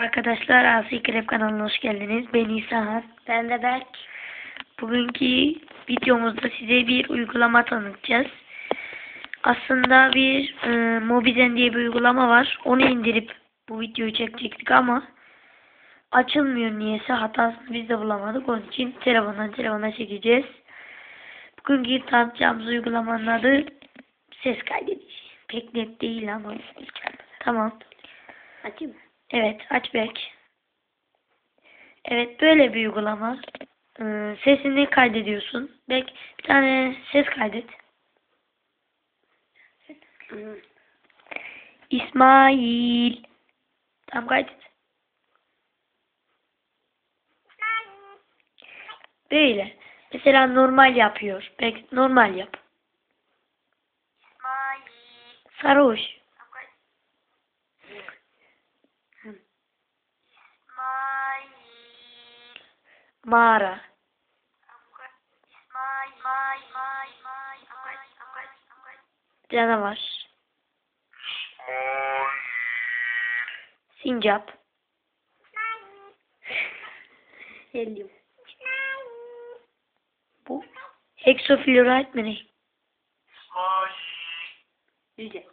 Arkadaşlar Asi Krep kanalına hoş geldiniz. Ben İsa. Ben de Berk. Bugünkü videomuzda size bir uygulama tanıtacağız. Aslında bir e, Mobizen diye bir uygulama var. Onu indirip bu videoyu çekecektik ama açılmıyor niyeyse hatasını biz de bulamadık. Onun için telefondan telefona çekeceğiz. Bugünkü tanıtacağımız uygulamanın adı ses kaydedici. Pek net değil ama tamam. Açayım mı? Evet, aç Berk. Evet, böyle bir uygulama. Ee, sesini kaydediyorsun. Berk, bir tane ses kaydet. İsmail. Tamam kaydet. Böyle. Mesela normal yapıyor. Berk, normal yap. Sarhoş. Mağara. Canavar. Sincap. Helyum. Bu. Heksofluorit mi ne? Yüce.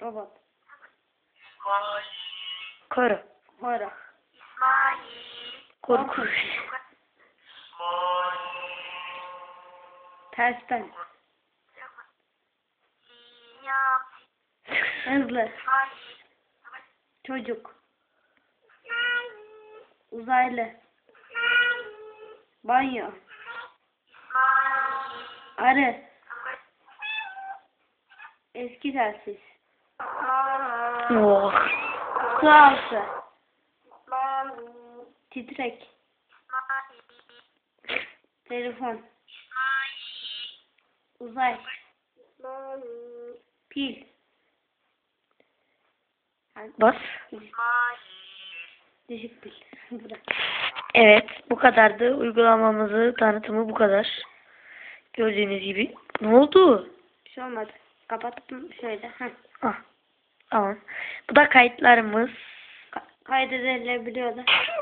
Robot. Koru. Hora. Korku. Tersten. Hızlı. Çocuk. Uzaylı. Banyo. Arı. Eski telsiz. Oh. Su altı. Titrek. Telefon. Uzay. Pil. Bas. Düşük pil. Evet, bu kadardı. Uygulamamızı tanıtımı bu kadar. Gördüğünüz gibi. Ne oldu? Bir şey olmadı. Kapattım şöyle. Heh. Ah, tamam. Bu da kayıtlarımız. Ka- kaydedilebiliyor da.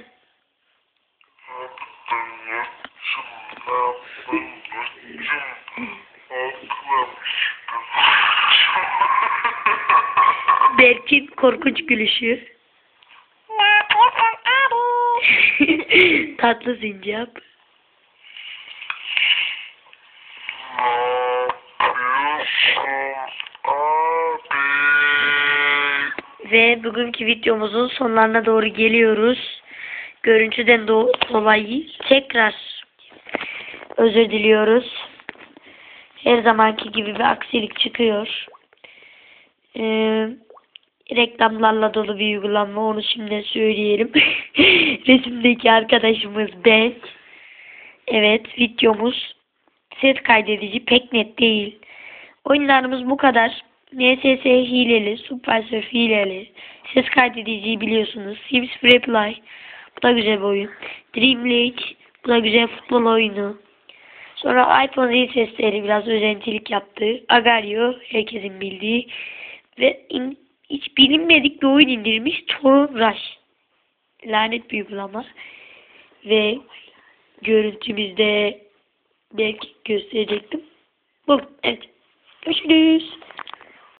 Berk'in korkunç gülüşü. Tatlı sincap. Ve bugünkü videomuzun sonlarına doğru geliyoruz. Görüntüden do- dolayı tekrar özür diliyoruz. Her zamanki gibi bir aksilik çıkıyor. Ee, reklamlarla dolu bir uygulama. Onu şimdi söyleyelim. Resimdeki arkadaşımız ben. Evet videomuz ses kaydedici pek net değil. Oyunlarımız bu kadar. NSS hileli, Supersurf hileli. Ses kaydediciyi biliyorsunuz. Sims Reply. Bu da güzel bir oyun. Dream League. Bu da güzel futbol oyunu. Sonra iPhone iyi sesleri biraz özentilik yaptı. Agario herkesin bildiği. Ve in- hiç bilinmedik bir oyun indirmiş. Torun Rush. Lanet bir uygulama. Ve görüntümüzde belki gösterecektim. Bu evet. Görüşürüz.